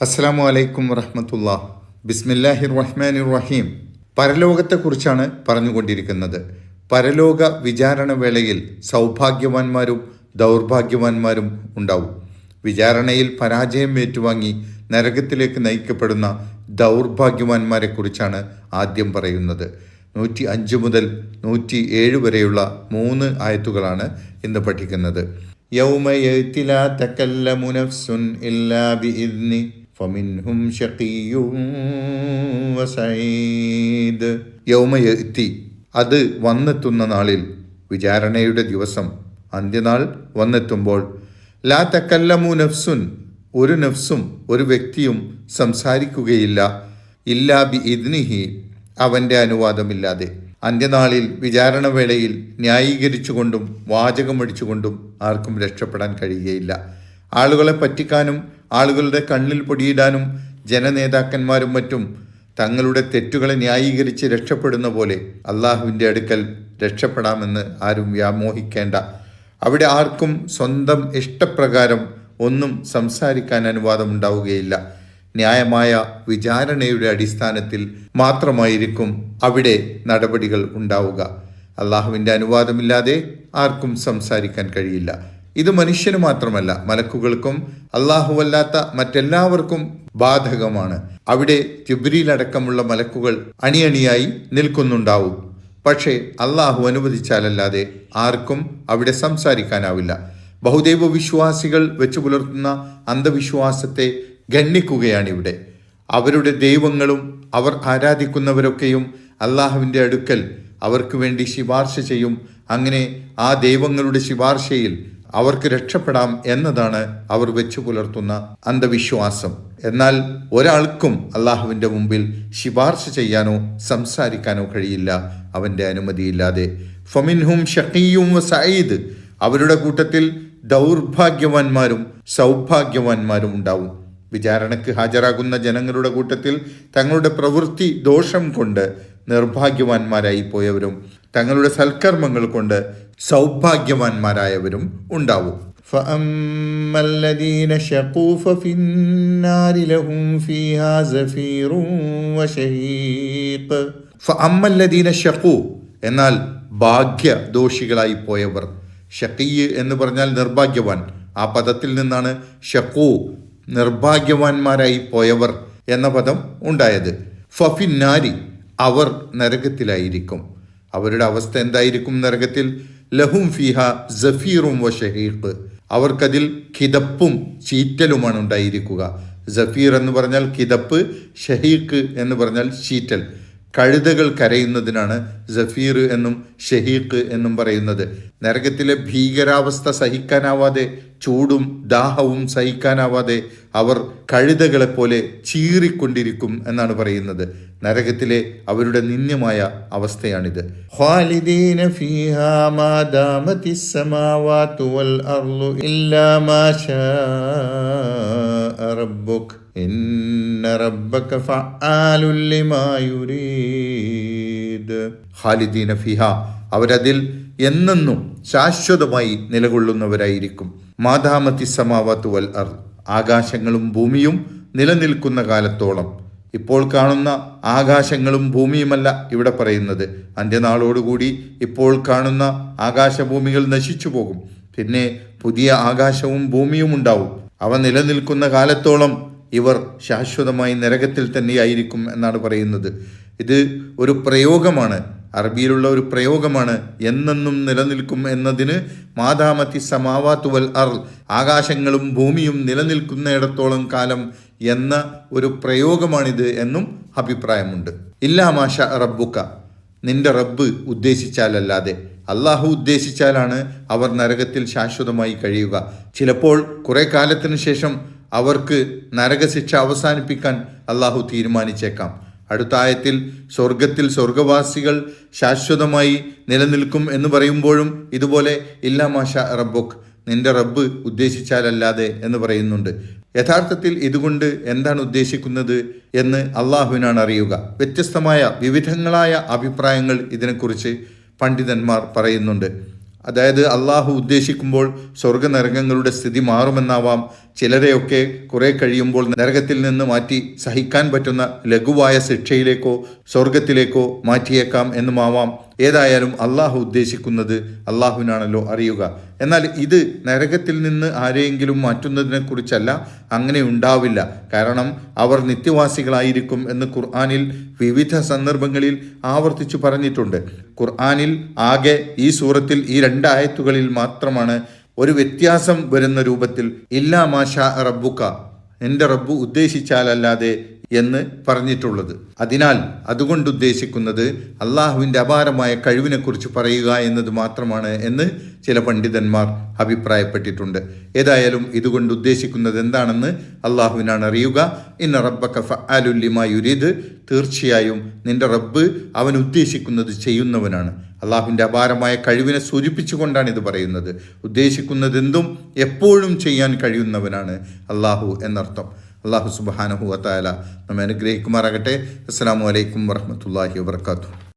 അസ്സാം വലൈക്കും വറഹമത്തുള്ള. ബിസ്മില്ലാഹിർ റഹ്മാൻ റഹീം പരലോകത്തെക്കുറിച്ചാണ് പറഞ്ഞുകൊണ്ടിരിക്കുന്നത്. പരലോക വിചാരണ വേളയിൽ സൗഭാഗ്യവാന്മാരും ദൗർഭാഗ്യവാന്മാരും ഉണ്ടാവും. വിചാരണയിൽ പരാജയം ഏറ്റുവാങ്ങി നരകത്തിലേക്ക് നയിക്കപ്പെടുന്ന ദൗർഭാഗ്യവാന്മാരെക്കുറിച്ചാണ് ആദ്യം പറയുന്നത്. നൂറ്റി അഞ്ച് മുതൽ നൂറ്റി ഏഴ് വരെയുള്ള മൂന്ന് ആയത്തുകളാണ് ഇന്ന് പഠിക്കുന്നത്. യൗമ യൗമയത്തില തക്കല്ല മുനഫ്സുൻ ഇല്ലാ ബി ഫമിൻഹും ഷക്കിയും വസൈദ് യൗമയത്തി അത് വന്നെത്തുന്ന നാളിൽ വിചാരണയുടെ ദിവസം. അന്ത്യനാൾ വന്നെത്തുമ്പോൾ ലാ തക്കല്ലമു നഫ്സുൻ. ഒരു നഫ്സും ഒരു വ്യക്തിയും സംസാരിക്കുകയില്ല. ഇല്ലാ ബി ഇദ്നിഹി അവന്റെ അനുവാദമില്ലാതെ. അന്ത്യനാളിൽ വിചാരണ വേളയിൽ ന്യായീകരിച്ചുകൊണ്ടും വാചകമടിച്ചുകൊണ്ടും ആർക്കും രക്ഷപ്പെടാൻ കഴിയുകയില്ല. ആളുകളെ പറ്റിക്കാനും ആളുകളുടെ കണ്ണിൽ പൊടിയിടാനും ജനനേതാക്കന്മാരും മറ്റും തങ്ങളുടെ തെറ്റുകളെ ന്യായീകരിച്ച് രക്ഷപ്പെടുന്ന പോലെ അള്ളാഹുവിന്റെ അടുക്കൽ രക്ഷപ്പെടാമെന്ന് ആരും വ്യാമോഹിക്കേണ്ട. അവിടെ ആർക്കും സ്വന്തം ഇഷ്ടപ്രകാരം ഒന്നും സംസാരിക്കാൻ അനുവാദം ഉണ്ടാവുകയില്ല ന്യായമായ വിചാരണയുടെ അടിസ്ഥാനത്തിൽ മാത്രമായിരിക്കും അവിടെ നടപടികൾ ഉണ്ടാവുക. അള്ളാഹുവിന്റെ അനുവാദമില്ലാതെ ആർക്കും സംസാരിക്കാൻ കഴിയില്ല. ഇത് മനുഷ്യന് മാത്രമല്ല മലക്കുകൾക്കും അള്ളാഹുവല്ലാത്ത മറ്റെല്ലാവർക്കും ബാധകമാണ്. അവിടെ ജിബ്രിയിലടക്കമുള്ള മലക്കുകൾ അണിയണിയായി നിൽക്കുന്നുണ്ടാവും. പക്ഷേ അള്ളാഹു അനുവദിച്ചാലല്ലാതെ ആർക്കും അവിടെ സംസാരിക്കാനാവില്ല. ബഹുദൈവ വിശ്വാസികൾ വെച്ചു പുലർത്തുന്ന അന്ധവിശ്വാസത്തെ ഗണ്ണിക്കുകയാണിവിടെ അവരുടെ ദൈവങ്ങളും അവർ ആരാധിക്കുന്നവരൊക്കെയും അള്ളാഹുവിന്റെ അടുക്കൽ അവർക്ക് വേണ്ടി ശിപാർശ ചെയ്യും. അങ്ങനെ ആ ദൈവങ്ങളുടെ ശിപാർശയിൽ അവർക്ക് രക്ഷപ്പെടാം എന്നതാണ് അവർ വെച്ചു പുലർത്തുന്ന അന്ധവിശ്വാസം. എന്നാൽ ഒരാൾക്കും അള്ളാഹുവിന്റെ മുമ്പിൽ ശിപാർശ ചെയ്യാനോ സംസാരിക്കാനോ കഴിയില്ല. അവന്റെ അനുമതിയില്ലാതെ. ഫമിൻഹും ഷക്കീയും സയ്യിദ് അവരുടെ കൂട്ടത്തിൽ ദൗർഭാഗ്യവാന്മാരും സൗഭാഗ്യവാന്മാരും ഉണ്ടാവും. വിചാരണയ്ക്ക് ഹാജരാകുന്ന ജനങ്ങളുടെ കൂട്ടത്തിൽ തങ്ങളുടെ പ്രവൃത്തി ദോഷം കൊണ്ട് നിർഭാഗ്യവാന്മാരായി പോയവരും തങ്ങളുടെ സൽക്കർമ്മങ്ങൾ കൊണ്ട് സൗഭാഗ്യവാന്മാരായവരും ഉണ്ടാവും فأما الذين شقوا ففي النار لهم فيها زفير وشهيق فأما الذين شقوا എന്നാൽ ഭാഗ്യ ദോഷികളായി പോയവർ ഷക്കീയ് എന്ന് പറഞ്ഞാൽ നിർഭാഗ്യവാൻ ആ പദത്തിൽ നിന്നാണ് ഷക്കൂ നിർഭാഗ്യവാന്മാരായി പോയവർ എന്ന പദം ഉണ്ടായത് ഫഫിന്നാരി അവർ നരകത്തിലായിരിക്കും അവരുടെ അവസ്ഥ എന്തായിരിക്കും നരകത്തിൽ ലഹും ഫിഹ ജഫീറും വ ഷഹീഖ്. അവർക്കതിൽ കിതപ്പും ചീറ്റലുമാണ് ഉണ്ടായിരിക്കുക. ജഫീർ എന്ന് പറഞ്ഞാൽ കിതപ്പ് ഷഹീഖ് എന്ന് പറഞ്ഞാൽ ചീറ്റൽ. കഴുതകൾ കരയുന്നതിനാണ് ജഫീർ എന്നും ഷഹീഖ് എന്നും പറയുന്നത്. നരകത്തിലെ ഭീകരാവസ്ഥ സഹിക്കാനാവാതെ ചൂടും ദാഹവും സഹിക്കാനാവാതെ അവർ കഴുതകളെപ്പോലെ ചീറിക്കൊണ്ടിരിക്കും എന്നാണ് പറയുന്നത്. നരകത്തിലെ അവരുടെ നിന്ദ്യമായ അവസ്ഥയാണിത്. ഖാലിദീന ഫീഹാ മാ ദാമത്തിസ് സമാവാതു വൽ അർളു ഇല്ലാ മാ ശാഅ റബ്ബുക് ഇന്ന റബ്ബക ഫഅാലുൽ ലിമാ യുരീദ്. ഖാലിദീന ഫിഹ. അവരതിൽ എന്നെന്നും ശാശ്വതമായി നിലകൊള്ളുന്നവരായിരിക്കും. മാതാമത്തി സമാവാത്തു വൽ അർ. ആകാശങ്ങളും ഭൂമിയും നിലനിൽക്കുന്ന കാലത്തോളം. ഇപ്പോൾ കാണുന്ന ആകാശങ്ങളും ഭൂമിയുമല്ല ഇവിടെ പറയുന്നത്. അന്ത്യനാളോടുകൂടി ഇപ്പോൾ കാണുന്ന ആകാശഭൂമികൾ നശിച്ചു പോകും. പിന്നെ പുതിയ ആകാശവും ഭൂമിയും ഉണ്ടാവും. അവ നിലനിൽക്കുന്ന കാലത്തോളം ഇവർ ശാശ്വതമായി നരകത്തിൽ തന്നെയായിരിക്കും എന്നാണ് പറയുന്നത്. ഇത് ഒരു പ്രയോഗമാണ്. അറബിയിലുള്ള ഒരു പ്രയോഗമാണ്. എന്നെന്നും നിലനിൽക്കും എന്നതിന് മാതാമത്തി സമാവാത്തുവൽ അർ ആകാശങ്ങളും ഭൂമിയും നിലനിൽക്കുന്നിടത്തോളം കാലം എന്ന ഒരു പ്രയോഗമാണിത് എന്നും അഭിപ്രായമുണ്ട്. ഇല്ലാ മാഷ റബ്ബുക്ക നിന്റെ റബ്ബ് ഉദ്ദേശിച്ചാലല്ലാതെ. അള്ളാഹു ഉദ്ദേശിച്ചാലാണ് അവർ നരകത്തിൽ ശാശ്വതമായി കഴിയുക. ചിലപ്പോൾ കുറെ കാലത്തിന് ശേഷം അവർക്ക് നരകശിക്ഷ അവസാനിപ്പിക്കാൻ അള്ളാഹു തീരുമാനിച്ചേക്കാം. അടുത്ത ആയത്തിൽ സ്വർഗത്തിൽ സ്വർഗവാസികൾ ശാശ്വതമായി നിലനിൽക്കും എന്ന് പറയുമ്പോഴും ഇതുപോലെ ഇല്ലാ മാഷ റബ്ബുക്ക് നിന്റെ റബ്ബ് ഉദ്ദേശിച്ചാലല്ലാതെ എന്ന് പറയുന്നുണ്ട്. യഥാർത്ഥത്തിൽ ഇതുകൊണ്ട് എന്താണ് ഉദ്ദേശിക്കുന്നത് എന്ന് അള്ളാഹുവിനാണ് അറിയുക. വ്യത്യസ്തമായ വിവിധങ്ങളായ അഭിപ്രായങ്ങൾ ഇതിനെക്കുറിച്ച് പണ്ഡിതന്മാർ പറയുന്നുണ്ട്. അതായത് അള്ളാഹു ഉദ്ദേശിക്കുമ്പോൾ സ്വർഗനരകങ്ങളുടെ സ്ഥിതി മാറുമെന്നാവാം. ചിലരെയൊക്കെ കുറെ കഴിയുമ്പോൾ നരകത്തിൽ നിന്ന് മാറ്റി സഹിക്കാൻ പറ്റുന്ന ലഘുവായ ശിക്ഷയിലേക്കോ സ്വർഗത്തിലേക്കോ മാറ്റിയേക്കാം എന്നുമാവാം. ഏതായാലും അള്ളാഹു ഉദ്ദേശിക്കുന്നത് അള്ളാഹുവിനാണല്ലോ അറിയുക. എന്നാൽ ഇത് നരകത്തിൽ നിന്ന് ആരെയെങ്കിലും മാറ്റുന്നതിനെ കുറിച്ചല്ല അങ്ങനെ ഉണ്ടാവില്ല. കാരണം അവർ നിത്യവാസികളായിരിക്കും എന്ന് ഖുർആാനിൽ വിവിധ സന്ദർഭങ്ങളിൽ ആവർത്തിച്ചു പറഞ്ഞിട്ടുണ്ട്. ഖുർആാനിൽ ആകെ ഈ സൂറത്തിൽ ഈ രണ്ടായത്തുകളിൽ മാത്രമാണ് ഒരു വ്യത്യാസം വരുന്ന രൂപത്തിൽ ഇല്ലാ മാഷ റബ്ബുക്ക എന്റെ റബ്ബു ഉദ്ദേശിച്ചാലല്ലാതെ എന്ന് പറഞ്ഞിട്ടുള്ളത്. അതിനാൽ അതുകൊണ്ട് ഉദ്ദേശിക്കുന്നത് അള്ളാഹുവിന്റെ അപാരമായ കഴിവിനെക്കുറിച്ച് പറയുക എന്നത് മാത്രമാണ് എന്ന് ചില പണ്ഡിതന്മാർ അഭിപ്രായപ്പെട്ടിട്ടുണ്ട്. ഏതായാലും ഇതുകൊണ്ട് ഉദ്ദേശിക്കുന്നത് എന്താണെന്ന് അള്ളാഹുവിനാണ് അറിയുക. ഇന്ന റബ്ബക്ക ഫഅലുല്ലിമ യുരീദ്. തീർച്ചയായും നിന്റെ റബ്ബ് അവൻ ഉദ്ദേശിക്കുന്നത് ചെയ്യുന്നവനാണ്. അള്ളാഹുവിന്റെ അപാരമായ കഴിവിനെ സൂചിപ്പിച്ചുകൊണ്ടാണ് ഇത് പറയുന്നത്. ഉദ്ദേശിക്കുന്നതെന്തും എപ്പോഴും ചെയ്യാൻ കഴിയുന്നവനാണ് അള്ളാഹു എന്നർത്ഥം. അള്ളാഹു സുബാനഹു വത്തായാല നമ്മെ അനുഗ്രഹിക്കുമാറാകട്ടെ. അസ്സാം വലൈക്കും വറഹമത്തല്ലാഹി വാത്തു